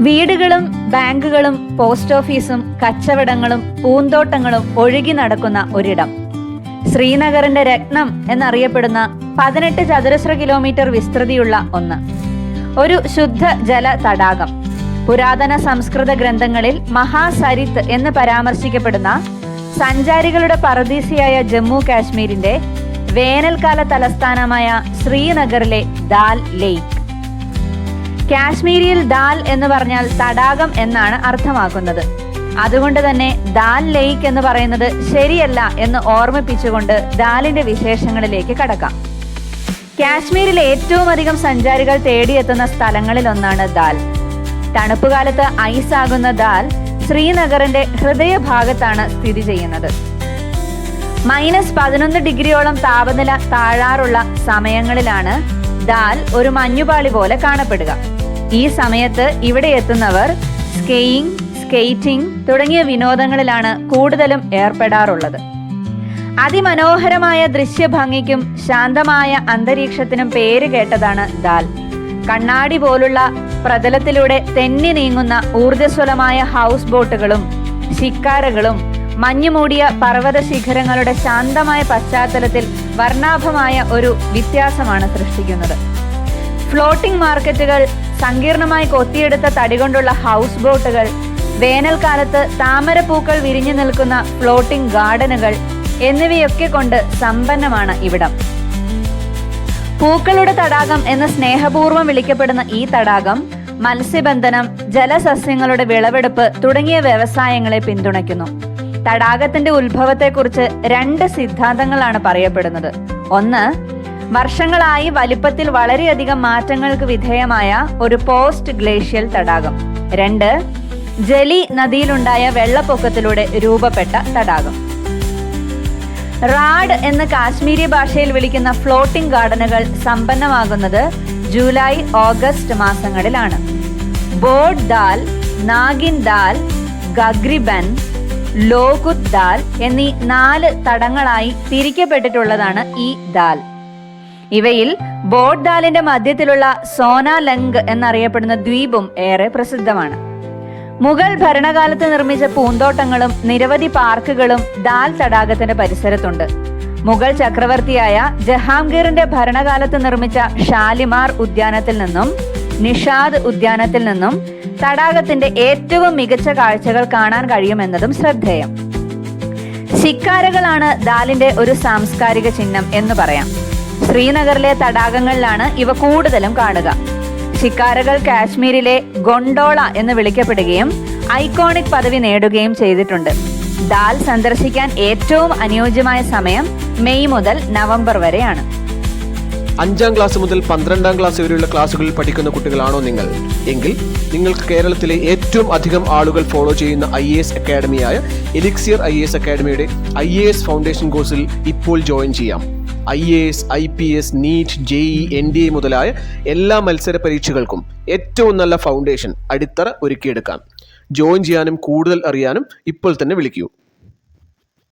വീടുകളും ബാങ്കുകളും പോസ്റ്റ് ഓഫീസും കച്ചവടങ്ങളും പൂന്തോട്ടങ്ങളും ഒഴുകി നടക്കുന്ന ഒരിടം. ശ്രീനഗറിന്റെ രത്നം എന്നറിയപ്പെടുന്ന പതിനെട്ട് ചതുരശ്ര കിലോമീറ്റർ വിസ്തൃതിയുള്ള ഒന്ന്. ഒരു ശുദ്ധ ജല തടാകം. പുരാതന സംസ്കൃത ഗ്രന്ഥങ്ങളിൽ മഹാസരിത്ത് എന്ന് പരാമർശിക്കപ്പെടുന്ന സഞ്ചാരികളുടെ പറദീസിയായ ജമ്മു കാശ്മീരിന്റെ വേനൽക്കാല തലസ്ഥാനമായ ശ്രീനഗറിലെ ദാൽ ലേക്ക് കാശ്മീരിയിൽ ദാൽ എന്ന് പറഞ്ഞാൽ തടാകം എന്നാണ് അർത്ഥമാക്കുന്നത്. അതുകൊണ്ട് തന്നെ ദാൽ ലേക്ക് എന്ന് പറയുന്നത് ശരിയല്ല എന്ന് ഓർമ്മിപ്പിച്ചുകൊണ്ട് ദാലിന്റെ വിശേഷങ്ങളിലേക്ക് കടക്കാം. കാശ്മീരിൽ ഏറ്റവും അധികം സഞ്ചാരികൾ തേടിയെത്തുന്ന സ്ഥലങ്ങളിൽ ഒന്നാണ് ദാൽ. തണുപ്പ് കാലത്ത് ഐസ് ആകുന്ന ദാൽ ശ്രീനഗറിന്റെ ഹൃദയഭാഗത്താണ് സ്ഥിതി ചെയ്യുന്നത്. മൈനസ് പതിനൊന്ന് ഡിഗ്രിയോളം താപനില താഴാറുള്ള സമയങ്ങളിലാണ് ദാൽ ഒരു മഞ്ഞുപാളി പോലെ കാണപ്പെടുക. ഈ സമയത്ത് ഇവിടെ എത്തുന്നവർ സ്കെയിങ് സ്കേറ്റിംഗ് തുടങ്ങിയ വിനോദങ്ങളിലാണ് കൂടുതലും ഏർപ്പെടാറുള്ളത്. അതിമനോഹരമായ ദൃശ്യഭംഗിക്കും ശാന്തമായ അന്തരീക്ഷത്തിനും പേര് കേട്ടതാണ് ദാൽ. കണ്ണാടി പോലുള്ള പ്രതലത്തിലൂടെ തെന്നി നീങ്ങുന്ന ഊർജസ്വലമായ ഹൗസ് ബോട്ടുകളും ശിക്കാരകളും മഞ്ഞുമൂടിയ പർവത ശിഖരങ്ങളുടെ ശാന്തമായ പശ്ചാത്തലത്തിൽ വർണാഭമായ ഒരു വ്യത്യാസമാണ് സൃഷ്ടിക്കുന്നത്. ഫ്ലോട്ടിംഗ് മാർക്കറ്റുകൾ സങ്കീർണമായി കൊത്തിയെടുത്ത തടി കൊണ്ടുള്ള ഹൗസ് ബോട്ടുകൾ വേനൽക്കാലത്ത് താമരപ്പൂക്കൾ വിരിഞ്ഞു നിൽക്കുന്ന ഫ്ലോട്ടിംഗ് ഗാർഡനുകൾ എന്നിവയൊക്കെ കൊണ്ട് സമ്പന്നമാണ് ഇവിടം. പൂക്കളുടെ തടാകം എന്ന് സ്നേഹപൂർവം വിളിക്കപ്പെടുന്ന ഈ തടാകം മത്സ്യബന്ധനം ജലസസ്യങ്ങളുടെ വിളവെടുപ്പ് തുടങ്ങിയ വ്യവസായങ്ങളെ പിന്തുണയ്ക്കുന്നു. തടാകത്തിന്റെ ഉത്ഭവത്തെക്കുറിച്ച് രണ്ട് സിദ്ധാന്തങ്ങളാണ് പറയപ്പെടുന്നത്. ഒന്ന് വർഷങ്ങളായി വലിപ്പത്തിൽ വളരെയധികം മാറ്റങ്ങൾക്ക് വിധേയമായ ഒരു പോസ്റ്റ് ഗ്ലേഷ്യൽ തടാകം. രണ്ട് ജലി നദിയിലുണ്ടായ വെള്ളപ്പൊക്കത്തിലൂടെ രൂപപ്പെട്ട തടാകം. റാഡ് എന്ന് കാശ്മീരി ഭാഷയിൽ വിളിക്കുന്ന ഫ്ലോട്ടിംഗ് ഗാർഡനുകൾ സമ്പന്നമാകുന്നത് ജൂലൈ ഓഗസ്റ്റ് മാസങ്ങളിലാണ്. ബോഡ് ദാൽ നാഗിൻ ദാൽ ഗഗ്രിബൻ ലോകുത് ദാൽ എന്നീ നാല് തടങ്ങളായി തിരിക്കപ്പെട്ടിട്ടുള്ളതാണ് ഈ ദാൽ. ഇവയിൽ ബോട്ട് ദാലിന്റെ മധ്യത്തിലുള്ള സോനാലങ്ക് എന്നറിയപ്പെടുന്ന ദ്വീപും ഏറെ പ്രസിദ്ധമാണ്. മുഗൾ ഭരണകാലത്ത് നിർമ്മിച്ച പൂന്തോട്ടങ്ങളും നിരവധി പാർക്കുകളും ദാൽ തടാകത്തിന്റെ പരിസരത്തുണ്ട്. മുഗൾ ചക്രവർത്തിയായ ജഹാംഗീറിന്റെ ഭരണകാലത്ത് നിർമ്മിച്ച ഷാലിമാർ ഉദ്യാനത്തിൽ നിന്നും നിഷാദ് ഉദ്യാനത്തിൽ നിന്നും തടാകത്തിന്റെ ഏറ്റവും മികച്ച കാഴ്ചകൾ കാണാൻ കഴിയുമെന്നതും ശ്രദ്ധേയം. ശിക്കാരകളാണ് ദാലിന്റെ ഒരു സാംസ്കാരിക ചിഹ്നം എന്ന് പറയാം. ശ്രീനഗറിലെ തടാകങ്ങളിലാണ് ഇവ കൂടുതലും കാണുക. ശിക്കാരകൾ കാശ്മീരിലെ ഗൊണ്ടോള എന്ന് വിളിക്കപ്പെടുകയും ഐക്കോണിക് പദവി നേടുകയും ചെയ്തിട്ടുണ്ട്. ദാൽ സന്ദർശിക്കാൻ ഏറ്റവും അനുയോജ്യമായ സമയം മെയ് മുതൽ നവംബർ വരെയാണ്. അഞ്ചാം ക്ലാസ് മുതൽ പന്ത്രണ്ടാം ക്ലാസ് വരെയുള്ള ക്ലാസ്സുകളിൽ പഠിക്കുന്ന കുട്ടികളാണോ നിങ്ങൾ? എങ്കിൽ നിങ്ങൾക്ക് കേരളത്തിലെ ഏറ്റവും അധികം ആളുകൾ ഫോളോ ചെയ്യുന്ന ഐ എ എസ് അക്കാഡമിയായ എലിക്സിയർ ഐ എസ് അക്കാഡമിയുടെ ഐ എ എസ് ഫൗണ്ടേഷൻ കോഴ്സിൽ ഇപ്പോൾ ജോയിൻ ചെയ്യാം. I A S I P S NEET JEE N D A മുതലായ എല്ലാ മത്സര പരീക്ഷകൾക്കും ഏറ്റവും നല്ല ഫൗണ്ടേഷൻ അടിത്തറ ഒരുക്കിയെടുക്കാം. ജോയിൻ ചെയ്യാനും കൂടുതൽ അറിയാനും ഇപ്പോൾ തന്നെ വിളിക്കൂ.